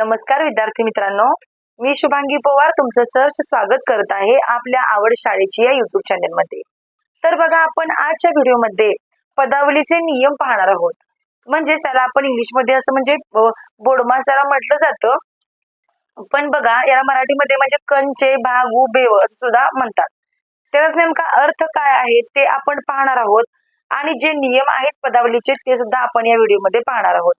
नमस्कार विद्यार्थी मित्रांनो. मी शुभांगी पवार तुमचं सहर्ष स्वागत करत आहे आपल्या आवड शाळेची या युट्यूब चॅनलमध्ये तर बघा आपण आजच्या व्हिडिओमध्ये पदावलीचे नियम पाहणार आहोत. म्हणजे त्याला आपण इंग्लिशमध्ये असं म्हणजे बोडमास त्याला म्हटलं जातं. पण बघा याला मराठीमध्ये म्हणजे कंचे भागू बेव असं सुद्धा म्हणतात. त्याचा नेमका अर्थ काय आहे ते आपण पाहणार आहोत. आणि जे नियम आहेत पदावलीचे ते सुद्धा आपण या व्हिडिओमध्ये पाहणार आहोत.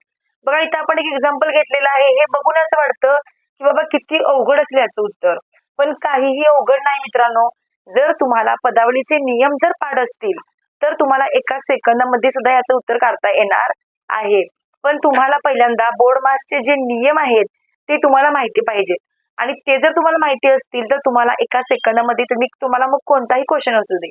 बघा इथं आपण एक एक्झाम्पल घेतलेलं आहे. हे बघून असं वाटतं की बाबा किती अवघड असेल याचं उत्तर. पण काहीही अवघड नाही मित्रांनो. जर तुम्हाला पदावलीचे नियम जर पाठ असतील तर तुम्हाला एका सेकंदामध्ये सुद्धा याचं उत्तर काढता येणार आहे. पण तुम्हाला पहिल्यांदा बोर्ड मार्क्सचे जे नियम आहेत ते तुम्हाला माहिती पाहिजे आणि ते जर तुम्हाला माहिती असतील तर तुम्हाला एका सेकंदामध्ये तुम्ही तुम्हाला मग कोणताही क्वेश्चन असू दे.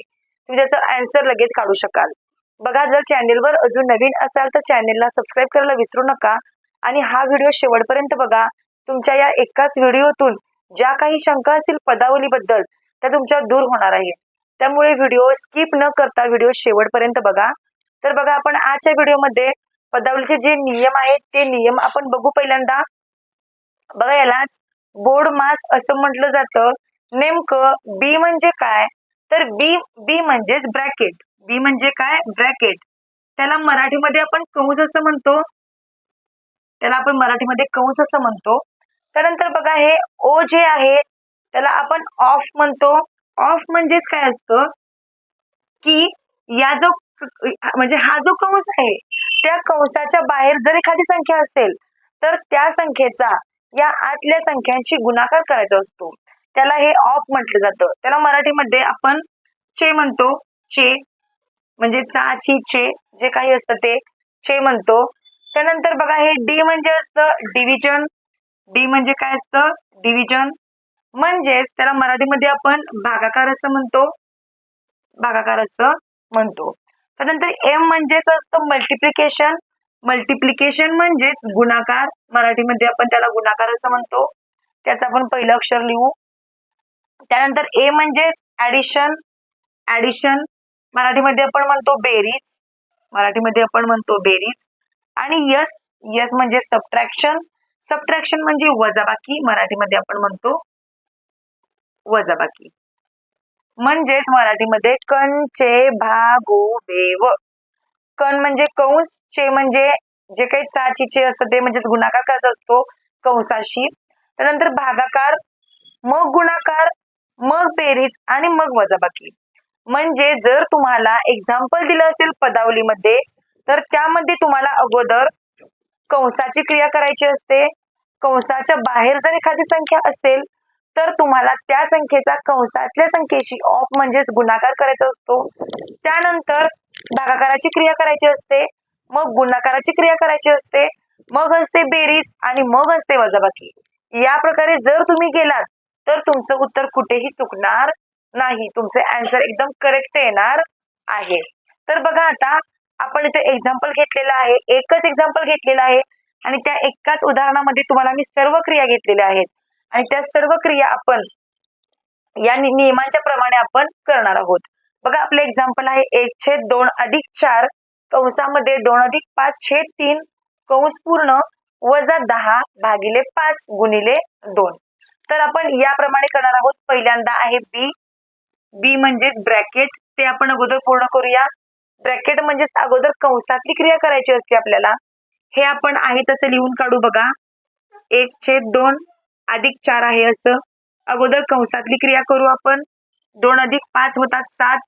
तुम्ही त्याचं अँसर लगेच काढू शकाल. बघा जर चॅनेलवर अजून नवीन असाल तर चॅनेलला सबस्क्राईब करायला विसरू नका. आणि हा व्हिडिओ शेवटपर्यंत बघा. तुमच्या या एकाच व्हिडिओतून ज्या काही शंका असतील पदावलीबद्दल त्या तुमच्या दूर होणार आहे त्यामुळे व्हिडिओ स्किप न करता व्हिडिओ शेवटपर्यंत बघा. तर बघा आपण आजच्या व्हिडिओमध्ये पदावलीचे जे नियम आहेत ते नियम आपण बघू पहिल्यांदा. बघा यालाच बोर्ड मास असं म्हटलं जातं. नेमकं बी म्हणजे काय? तर बी बी म्हणजेच ब्रॅकेट बी म्हणजे काय? ब्रॅकेट त्याला मराठीमध्ये आपण कंस असं म्हणतो. त्याला आपण मराठीमध्ये कंस असं म्हणतो. त्यानंतर बघा हे ओ जे आहे त्याला आपण ऑफ म्हणतो. ऑफ म्हणजेच काय असतं? की या जो म्हणजे हा जो कंस आहे त्या कंसाच्या बाहेर जर एखादी संख्या असेल तर त्या संख्येचा या आतल्या संख्यांची गुणाकार करायचा असतो. त्याला हे ऑफ म्हटलं जातं. त्याला मराठीमध्ये आपण चे म्हणतो. चे. म्हणजे चा ची चे जे काही असतं ते चे म्हणतो. त्यानंतर बघा हे डी म्हणजे असतं डिव्हिजन डी म्हणजे काय असतं? डिव्हिजन म्हणजेच त्याला मराठीमध्ये आपण भागाकार असं म्हणतो. भागाकार असं म्हणतो. त्यानंतर एम म्हणजेच असतं मल्टिप्लिकेशन मल्टिप्लिकेशन म्हणजेच गुणाकार. मराठीमध्ये आपण त्याला गुणाकार असं म्हणतो. त्याचं आपण पहिलं अक्षर लिहू. त्यानंतर ए म्हणजे ऍडिशन ऍडिशन मराठीमध्ये आपण म्हणतो बेरीज. मराठीमध्ये आपण म्हणतो बेरीज. आणि यस यस म्हणजे सबट्रॅक्शन सबट्रॅक्शन म्हणजे वजाबाकी. मराठीमध्ये आपण म्हणतो वजाबाकी. म्हणजेच मराठीमध्ये कण चे भागो बेव कण म्हणजे कंस चे म्हणजे जे काही चाचीचे असतं ते म्हणजे गुणाकार करत असतो कंसाशी. त्यानंतर भागाकार मग गुणाकार मग बेरीज आणि मग वजाबाकी. म्हणजे जर तुम्हाला एक्झाम्पल दिलं असेल पदावलीमध्ये तर त्यामध्ये तुम्हाला अगोदर कंसाची क्रिया करायची असते. कंसाच्या बाहेर जर एखादी संख्या असेल तर तुम्हाला त्या संख्येचा कंसातल्या संख्येशी ऑफ म्हणजेच गुणाकार करायचा असतो. त्यानंतर भागाकाराची क्रिया करायची असते मग गुणाकाराची क्रिया करायची असते मग असते बेरीज आणि मग असते वजाबाकी. या प्रकारे जर तुम्ही गेलात तर तुमचं उत्तर कुठेही चुकणार नाही तुमचे आन्सर एकदम करेक्ट येणार आहे. तर बघा आता आपण इथे एक्झाम्पल घेतलेलं आहे एकच एक्झाम्पल घेतलेलं आहे आणि त्या एकाच उदाहरणामध्ये तुम्हाला मी सर्व क्रिया घेतलेल्या आहेत. आणि त्या सर्व क्रिया आपण या नियमांच्या प्रमाणे आपण करणार आहोत. बघा आपलं एक्झाम्पल आहे एक छेद दोन अधिक चार कंसामध्ये दोन अधिक पाच छेद तीन कंस पूर्ण वजा दहा भागिले पाच गुणिले दोन. तर आपण याप्रमाणे करणार आहोत. पहिल्यांदा आहे बी बी म्हणजेच ब्रॅकेट ते आपण अगोदर पूर्ण करूया. ब्रॅकेट म्हणजेच अगोदर कंसातली क्रिया करायची असते आपल्याला. हे आपण आहे तसं लिहून काढू बघा. एक छेद दोन अधिक चार आहे असं. अगोदर कंसातली क्रिया करू आपण. दोन अधिक पाच होतात सात.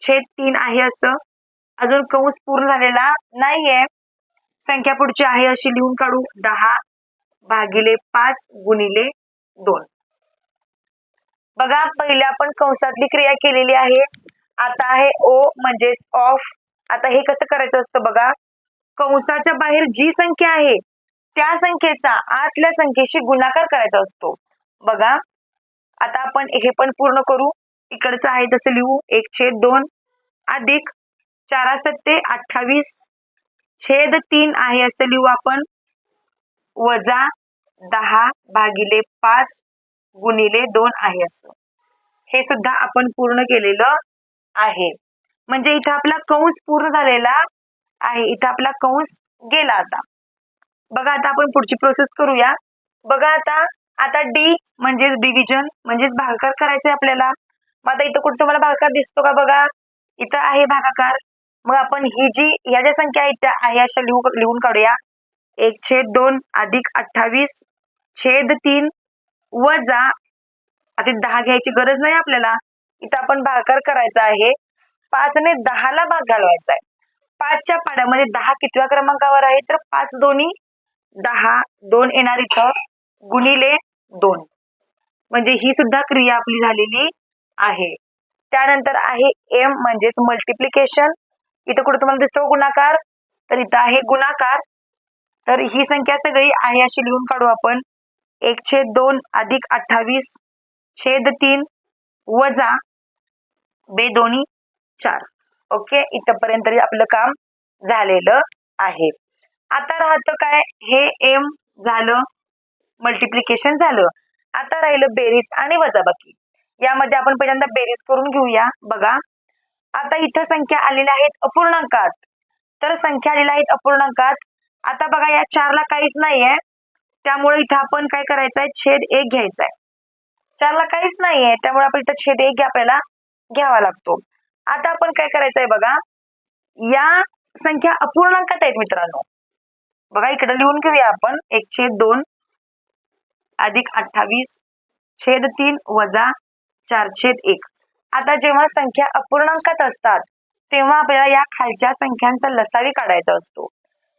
छेद तीन आहे असं. अजून कंस पूर्ण झालेला नाहीये. संख्या पुढची आहे अशी लिहून काढू. दहा भागिले पाच गुणिले दोन. बघा पहिले आपण कंसातली क्रिया केलेली आहे. आता आहे ओ म्हणजेच ऑफ आता हे कसं करायचं असतं बघा? कंसाच्या बाहेर जी संख्या आहे त्या संख्येचा आतल्या संख्येशी गुणाकार करायचा असतो. बघा आता आपण हे पण पूर्ण करू. इकडचं आहे तसं लिहू एक छेद दोन अधिक चारा सत्ते अठ्ठावीस छेद तीन आहे असं लिहू आपण. वजा दहा भागिले पाच गुणिले दोन आहे असं. हे सुद्धा आपण पूर्ण केलेलं आहे. म्हणजे इथं आपला कंस पूर्ण झालेला आहे. इथं आपला कंस गेला आता. बघा आता आपण पुढची प्रोसेस करूया. बघा आता आता डी म्हणजेच डिव्हिजन म्हणजेच भागाकार करायचंय आपल्याला. मग आता इथं कुठं तुम्हाला भागाकार दिसतो का बघा? इथं आहे भागाकार. मग आपण ही जी ह्या ज्या संख्या आहेत त्या आहे अशा लिहू लिहून काढूया. एक छेद दोन अधिक अठ्ठावीस छेद तीन वजा आता दहा घ्यायची गरज नाही आपल्याला. इथं आपण भागाकार करायचा आहे. पाचने दहाला भाग घालवायचा आहे. पाचच्या पाड्यामध्ये दहा कितव्या क्रमांकावर आहे? तर पाच दोन्ही दहा दोन येणार इथं. गुणिले दोन. म्हणजे ही सुद्धा क्रिया आपली झालेली आहे. त्यानंतर आहे एम म्हणजेच मल्टिप्लिकेशन इथं कुठे तुम्हाला दिसतो गुणाकार? तर इथं आहे गुणाकार. तर ही संख्या सगळी आहे अशी लिहून काढू आपण. एक छेद दोन अधिक अठ्ठावीस छेद तीन वजा बे दोन्ही चार. ओके? इथपर्यंत आपलं काम झालेलं आहे. आता राहतं काय? हे एम झालं मल्टिप्लिकेशन झालं. आता राहिलं बेरीज आणि वजाबाकी. यामध्ये आपण पहिल्यांदा बेरीज करून घेऊया. बघा. आता इथं संख्या आलेल्या आहेत अपूर्णांकात. तर संख्या आलेल्या आहेत अपूर्णांकात. आता बघा या चारला काहीच नाहीये. त्यामुळे इथं आपण काय करायचंय? छेद एक घ्यायचा आहे चारला काहीच नाहीये त्यामुळे आपण इथं छेद एक आपल्याला घ्यावा लागतो. आता आपण काय करायचंय बघा? या संख्या अपूर्णांकात आहेत मित्रांनो. बघा इकडे लिहून घेऊया आपण. एक छेद दोन अधिक अठ्ठावीस छेद तीन वजा चार छेद एक. आता जेव्हा संख्या अपूर्णांकात असतात तेव्हा आपल्याला या खालच्या संख्यांचा लसावी काढायचा असतो.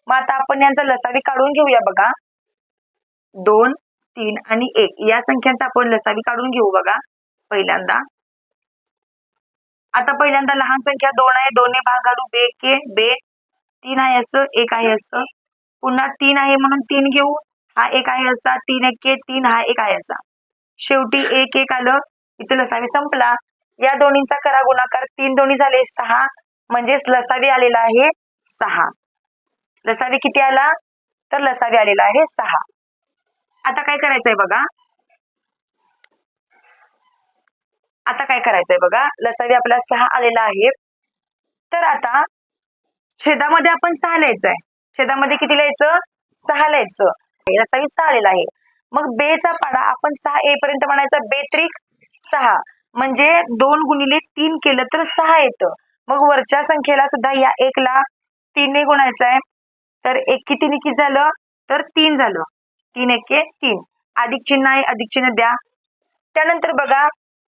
मग आता आपण यांचा लसावी काढून घेऊया बघा. दोन तीन आणि एक. या संख्यांचा आपण लसावी काढून घेऊ बघा. पहिल्यांदा. आता पहिल्यांदा लहान संख्या दोन आहे. दोन्ही भाग घालू बे के बे तीन आहे असं एक आहे असं. पुन्हा तीन आहे म्हणून तीन घेऊ. हा एक आहे असा. तीन एक के तीन हा एक आहे असा. शेवटी एक एक आलं. इथं लसावी संपला. या दोन्हींचा करा गुणाकार तीन दोन्ही झाले. सहा. म्हणजेच लसावी आलेला आहे सहा. लसावी किती आला? तर लसावी आलेला आहे सहा. आता काय करायचंय बघा. आता काय करायचंय बघा. लसावी आपला सहा आलेला आहे तर आता छेदामध्ये आपण सहा लिहायचंय. छेदामध्ये किती लिहायचं? सहा लिहायचं. लसावी सहा आलेला आहे. मग बेचा पाडा आपण सहा ए पर्यंत म्हणायचा. बेत्रिक सहा. म्हणजे दोन गुणिले तीन केलं तर सहा येतं. मग वरच्या संख्येला सुद्धा या एकला तीनने गुणायचं आहे तर एक किती किती झालं? तर तीन झालं. तीन एके तीन. अधिक चिन्ह आहे अधिक चिन्ह द्या. त्यानंतर बघा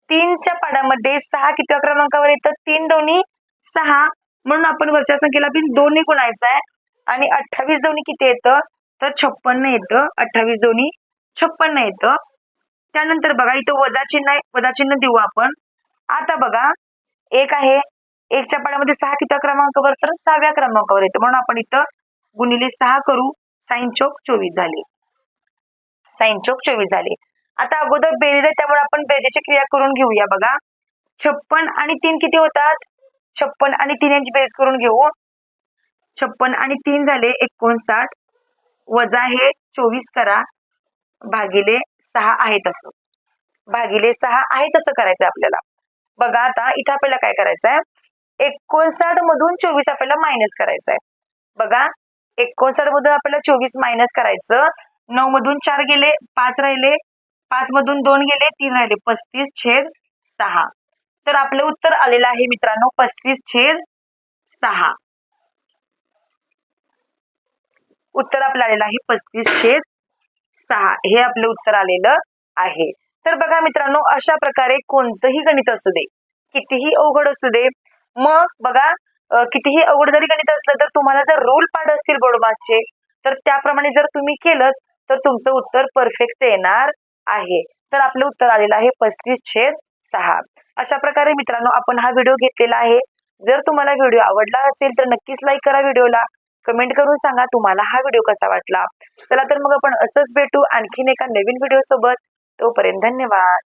तीनच्या पाडामध्ये सहा किती क्रमांकावर येतं तीन दोन्ही सहा. म्हणून आपण वरच्या संख्येला बिन दोन्ही गुणायचं आहे. आणि अठ्ठावीस दोन्ही किती येतं? तर छप्पन्न येतं. अठ्ठावीस दोन्ही छप्पन्न येतं. त्यानंतर बघा इथं वजा चिन्ह आहे. वजा चिन्ह देऊ आपण. आता बघा एक आहे. एकच्या पाडामध्ये सहा किती क्रमांकावर? तर सहाव्या क्रमांकावर येतं. म्हणून आपण इथं गुणिले सहा करू. साईन चौक चोवीस झाले. साईन चौक चोवीस झाले. आता अगोदर बेरीज आहे त्यामुळे आपण बेरीजची क्रिया करून घेऊया बघा. छप्पन आणि तीन किती होतात? छप्पन आणि तीन यांची बेरीज करून घेऊ. छप्पन आणि तीन झाले एकोणसाठ. वजा हे चोवीस करा. भागिले सहा आहे तसं. भागिले सहा आहे तसं करायचं आपल्याला. बघा आता इथं आपल्याला काय करायचं आहे एकोणसाठ मधून चोवीस आपल्याला मायनस करायचं आहे बघा एकोणसाठ मधून आपल्याला चोवीस मायनस करायचं. नऊ मधून चार गेले पाच राहिले पाच मधून दोन गेले तीन राहिले. पस्तीस छेद सहा. तर आपलं उत्तर आलेलं आहे मित्रांनो पस्तीस छेद सहा. उत्तर आपलं आलेलं आहे पस्तीस छेद सहा. हे आपलं उत्तर आलेलं आहे. तर बघा मित्रांनो अशा प्रकारे कोणतंही गणित असू दे कितीही अवघड असू दे मग बघा कितीही अवघड जरी गणित असलं तर तुम्हाला जर रूल पाठ असतील बोर्डमासचे तर त्याप्रमाणे जर तुम्ही केलं तर तुमचं उत्तर परफेक्ट येणार आहे. तर आपलं उत्तर आलेलं आहे पस्तीस छेद सहा. अशा प्रकारे मित्रांनो आपण हा व्हिडिओ घेतलेला आहे. जर तुम्हाला व्हिडिओ आवडला असेल तर नक्कीच लाईक करा व्हिडिओला कमेंट करून सांगा तुम्हाला हा व्हिडिओ कसा वाटला. चला तर मग आपण असंच भेटू आणखीन एका नवीन व्हिडिओ सोबत. तोपर्यंत धन्यवाद.